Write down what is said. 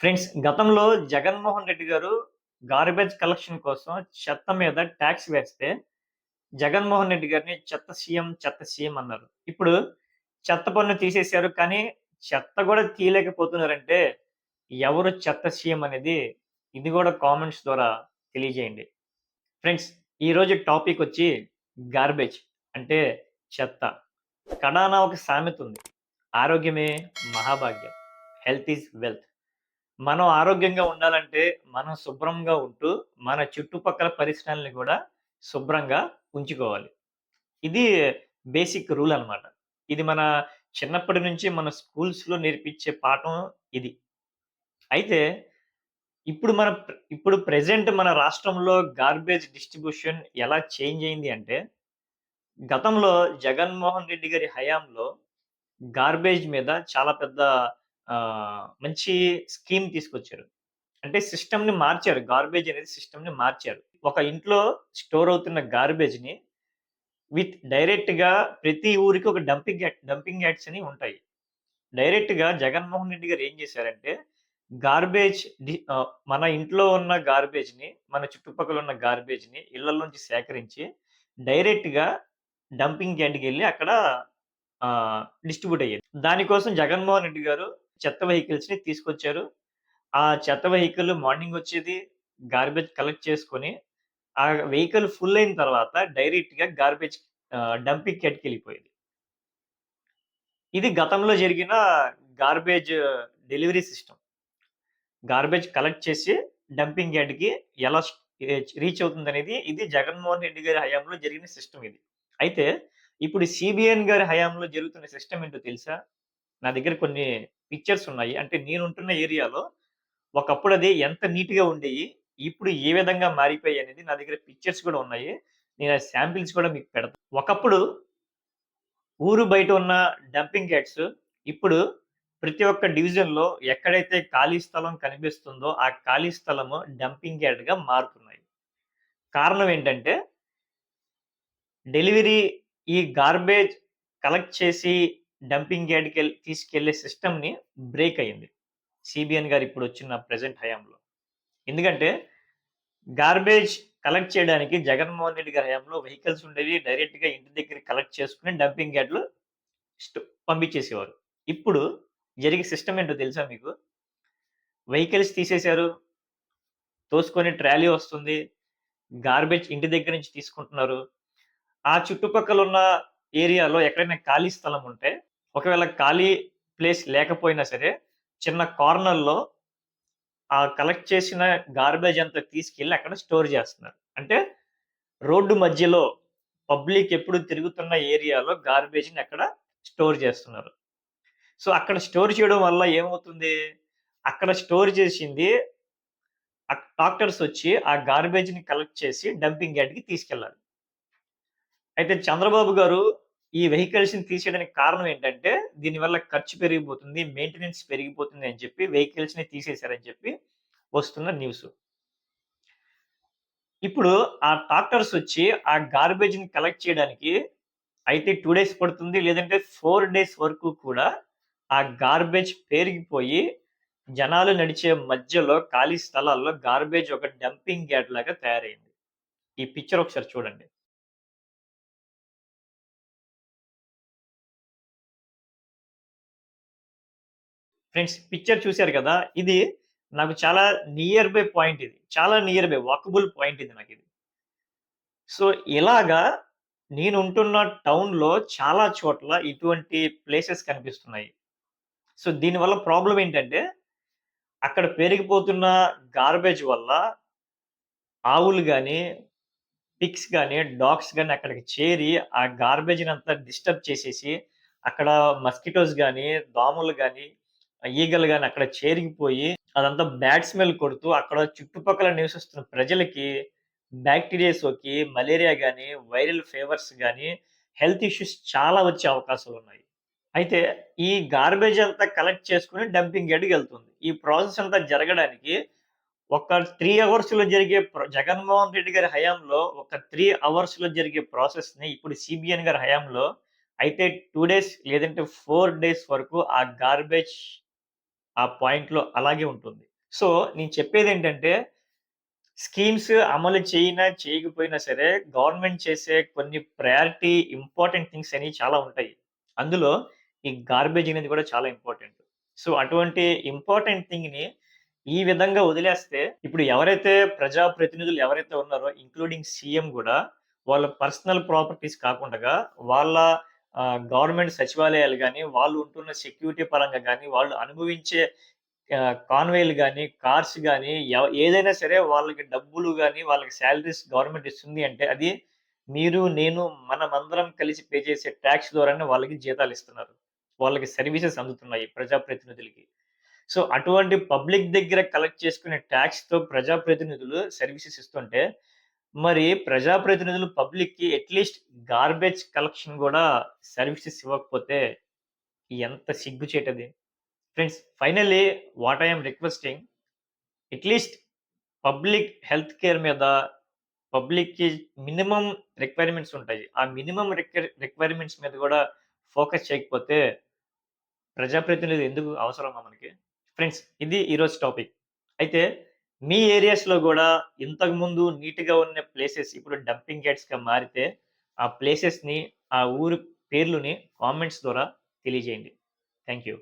Friends గతంలో జగన్మోహన్ రెడ్డి గారు garbage collection కోసం చెత్త మీద ట్యాక్స్ వేస్తే జగన్మోహన్ రెడ్డి గారిని చెత్త సీఎం చెత్త సీఎం అన్నారు. ఇప్పుడు చెత్త పన్ను తీసేశారు కానీ చెత్త కూడా తీయలేకపోతున్నారంటే ఎవరు చెత్త సీఎం అనేది ఇది కూడా కామెంట్స్ ద్వారా తెలియజేయండి. ఫ్రెండ్స్ ఈరోజు టాపిక్ వచ్చి గార్బేజ్ అంటే చెత్త. కడానా ఒక సామెత ఉంది. ఆరోగ్యమే మహాభాగ్యం. హెల్త్ ఈజ్ వెల్త్ మనం ఆరోగ్యంగా ఉండాలంటే మనం శుభ్రంగా ఉంటూ మన చుట్టుపక్కల పరిసరాలని కూడా శుభ్రంగా ఉంచుకోవాలి. ఇది బేసిక్ రూల్ అన్నమాట. ఇది మన చిన్నప్పటి నుంచి మన స్కూల్స్లో నేర్పించే పాఠం ఇది. అయితే ఇప్పుడు మన ప్ర- ఇప్పుడు ప్రెసెంట్ మన రాష్ట్రంలో గార్బేజ్ డిస్ట్రిబ్యూషన్ ఎలా చేంజ్ అయింది అంటే గతంలో జగన్మోహన్ రెడ్డి గారి హయాంలో గార్బేజ్ మీద చాలా పెద్ద మంచి స్కీమ్ తీసుకొచ్చారు. అంటే సిస్టమ్ని మార్చారు. గార్బేజ్ అనేది సిస్టమ్ని మార్చారు. ఒక ఇంట్లో స్టోర్ అవుతున్న గార్బేజ్ని విత్ డైరెక్ట్గా ప్రతి ఊరికి ఒక డంపింగ్ డంపింగ్ యార్డ్స్ అని ఉంటాయి. డైరెక్ట్గా జగన్మోహన్ రెడ్డి గారు ఏం చేశారంటే గార్బేజ్ మన ఇంట్లో ఉన్న గార్బేజ్ని మన చుట్టుపక్కల ఉన్న గార్బేజ్ని ఇళ్ళలోంచి సేకరించి డైరెక్ట్గా డంపింగ్ యార్డ్కి వెళ్ళి అక్కడ డిస్ట్రిబ్యూట్ అయ్యేది దానికోసం జగన్మోహన్ రెడ్డి గారు చెత్త వెహికల్స్ని తీసుకొచ్చారు. ఆ చెత్త వెహికల్ మార్నింగ్ వచ్చేది గార్బేజ్ కలెక్ట్ చేసుకొని ఆ వెహికల్ ఫుల్ అయిన తర్వాత డైరెక్ట్గా గార్బేజ్ డంపింగ్ యార్డ్కి వెళ్ళిపోయేది ఇది గతంలో జరిగిన garbage delivery system. Garbage collect చేసి డంపింగ్ యార్డ్కి ఎలా రీచ్ అవుతుంది అనేది ఇది జగన్మోహన్ రెడ్డి గారి హయాంలో జరిగిన సిస్టమ్ ఇది. అయితే ఇప్పుడు సిబిఎన్ గారి హయాంలో జరుగుతున్న సిస్టమ్ ఏంటో తెలుసా? నా దగ్గర కొన్ని పిక్చర్స్ ఉన్నాయి. అంటే నేను ఉంటున్న ఏరియాలో ఒకప్పుడు అది ఎంత నీట్గా ఉండేవి ఇప్పుడు ఏ విధంగా మారిపోయాయి అనేది నా దగ్గర పిక్చర్స్ కూడా ఉన్నాయి. నేను ఆ శాంపిల్స్ కూడా మీకు పెడతాను ఒకప్పుడు ఊరు బయట ఉన్న డంపింగ్ యార్డ్స్ ఇప్పుడు ప్రతి ఒక్క డివిజన్లో ఎక్కడైతే ఖాళీ స్థలం కనిపిస్తుందో ఆ ఖాళీ స్థలము డంపింగ్ యార్డ్ మారుతున్నాయి. కారణం ఏంటంటే డెలివరీ ఈ గార్బేజ్ కలెక్ట్ చేసి డంపింగ్ యార్డ్కి వెళ్ళి తీసుకెళ్ళే సిస్టమ్ని బ్రేక్ అయింది సిబిఎన్ గారు ఇప్పుడు వచ్చిన ప్రెసెంట్ హయాంలో. ఎందుకంటే గార్బేజ్ కలెక్ట్ చేయడానికి జగన్మోహన్ రెడ్డి గారి హయాంలో వెహికల్స్ ఉండేవి డైరెక్ట్గా ఇంటి దగ్గర కలెక్ట్ చేసుకుని డంపింగ్ యార్డ్లు పంపించేసేవారు. ఇప్పుడు జరిగే సిస్టమ్ ఏంటో తెలుసా మీకు? వెహికల్స్ తీసేశారు. తోసుకొని ట్రాలీ వస్తుంది. గార్బేజ్ ఇంటి దగ్గర నుంచి తీసుకుంటున్నారు. ఆ చుట్టుపక్కల ఉన్న ఏరియాలో ఎక్కడైనా ఖాళీ స్థలం ఉంటే ఒకవేళ ఖాళీ ప్లేస్ లేకపోయినా సరే చిన్న కార్నర్లో ఆ కలెక్ట్ చేసిన గార్బేజ్ అంతా తీసుకెళ్ళి అక్కడ స్టోర్ చేస్తున్నారు. అంటే రోడ్డు మధ్యలో పబ్లిక్ ఎప్పుడు తిరుగుతున్న ఏరియాలో గార్బేజ్ని అక్కడ స్టోర్ చేస్తున్నారు. సో అక్కడ స్టోర్ చేయడం వల్ల ఏమవుతుంది? అక్కడ స్టోర్ చేసింది డాక్టర్స్ వచ్చి ఆ గార్బేజ్ని కలెక్ట్ చేసి డంపింగ్ యార్డ్కి తీసుకెళ్ళాలి. అయితే చంద్రబాబు గారు ఈ వెహికల్స్ని తీసేయడానికి కారణం ఏంటంటే దీనివల్ల ఖర్చు పెరిగిపోతుంది మెయింటెనెన్స్ పెరిగిపోతుంది అని చెప్పి వెహికల్స్ని తీసేశారని చెప్పి వస్తున్న న్యూస్. ఇప్పుడు ఆ ట్రాక్టర్స్ వచ్చి ఆ గార్బేజ్ని కలెక్ట్ చేయడానికి అయితే టూ డేస్ పడుతుంది లేదంటే ఫోర్ డేస్ వరకు కూడా ఆ గార్బేజ్ పెరిగిపోయి జనాలు నడిచే మధ్యలో ఖాళీ స్థలాల్లో గార్బేజ్ ఒక డంపింగ్ యార్డ్ లాగా తయారైంది. ఈ పిక్చర్ ఒకసారి చూడండి. ఫ్రెండ్స్ పిక్చర్ చూశారు కదా? ఇది నాకు చాలా నియర్ బై పాయింట్ ఇది. చాలా నియర్ బై వాకబుల్ పాయింట్ ఇది నాకు ఇది. సో ఇలాగా నేను ఉంటున్న టౌన్లో చాలా చోట్ల ఇటువంటి ప్లేసెస్ కనిపిస్తున్నాయి. సో దీనివల్ల ప్రాబ్లం ఏంటంటే అక్కడ పెరిగిపోతున్న గార్బేజ్ వల్ల ఆవులు కానీ పిక్స్ కానీ డాగ్స్ కానీ అక్కడికి చేరి ఆ గార్బేజ్ని అంతా డిస్టర్బ్ చేసేసి అక్కడ మస్కిటోస్ కానీ దోమలు కానీ ఈగలు కానీ అక్కడ చేరిగిపోయి అదంతా బ్యాడ్ స్మెల్ కొడుతూ అక్కడ చుట్టుపక్కల నివసిస్తున్న ప్రజలకి బ్యాక్టీరియా సోకి మలేరియా కానీ వైరల్ ఫీవర్స్ కానీ హెల్త్ ఇష్యూస్ చాలా వచ్చే అవకాశాలు ఉన్నాయి. అయితే ఈ గార్బేజ్ అంతా కలెక్ట్ చేసుకుని డంపింగ్ యార్డ్కి వెళ్తుంది. ఈ ప్రాసెస్ అంతా జరగడానికి ఒక త్రీ అవర్స్లో జరిగే జగన్మోహన్ రెడ్డి గారి హయాంలో ఒక త్రీ అవర్స్లో జరిగే ప్రాసెస్ని ఇప్పుడు సిబిఎన్ గారి హయాంలో అయితే టూ డేస్ లేదంటే ఫోర్ డేస్ వరకు ఆ గార్బేజ్ ఆ పాయింట్‌లో అలాగే ఉంటుంది. సో, నేను చెప్పేది ఏంటంటే స్కీమ్స్ అమలు చేయినా, చేయకపోయినా సరే గవర్నమెంట్ చేసే కొన్ని ప్రయారిటీ ఇంపార్టెంట్ థింగ్స్ అనేవి చాలా ఉంటాయి. అందులో ఈ గార్బేజ్ అనేది కూడా చాలా ఇంపార్టెంట్. సో, అటువంటి ఇంపార్టెంట్ థింగ్‌ని ఈ విధంగా వదిలేస్తే ఇప్పుడు ఎవరైతే ప్రజా ప్రతినిధులు ఎవరైతే ఉన్నారో ఇంక్లూడింగ్ సీఎం కూడా వాళ్ళ పర్సనల్ ప్రాపర్టీస్ కాకుండా వాళ్ళ గవర్నమెంట్ సచివాలయాలు కానీ వాళ్ళు ఉంటున్న సెక్యూరిటీ పరంగా కానీ వాళ్ళు అనుభవించే కాన్వేలు కానీ కార్స్ కానీ ఏదైనా సరే వాళ్ళకి డబ్బులు కానీ వాళ్ళకి శాలరీస్ గవర్నమెంట్ ఇస్తుంది అంటే అది మీరు, నేను మనమందరం కలిసి పే చేసే ట్యాక్స్ ద్వారానే వాళ్ళకి జీతాలు ఇస్తున్నారు వాళ్ళకి సర్వీసెస్ అందుతున్నాయి ప్రజాప్రతినిధులకి. సో, అటువంటి పబ్లిక్ దగ్గర కలెక్ట్ చేసుకునే ట్యాక్స్తో ప్రజాప్రతినిధులు సర్వీసెస్ ఇస్తుంటే, మరి ప్రజాప్రతినిధులు పబ్లిక్‌కి అట్‌లీస్ట్ గార్బేజ్ కలెక్షన్ కూడా సర్వీసెస్ ఇవ్వకపోతే ఎంత సిగ్గుచేటది. Friends finally what I requesting at least public health care మీద పబ్లిక్‌కి మినిమం రిక్వైర్మెంట్స్ ఉంటాయి. ఆ మినిమం రిక్వైర్మెంట్స్ మీద కూడా ఫోకస్ చేయకపోతే ప్రజాప్రతినిధులు ఎందుకు అవసరమా మనకి? ఫ్రెండ్స్ ఇది ఈరోజు టాపిక్. అయితే మీ ఏరియాస్‌లో కూడా ఇంతకుముందు నీట్‌గా ఉన్న ప్లేసెస్ ఇప్పుడు డంపింగ్ యార్డ్స్‌గా మారితే ఆ ప్లేసెస్‌ని, ఆ ఊరు పేర్లుని కామెంట్స్ ద్వారా తెలియజేయండి. Thank you.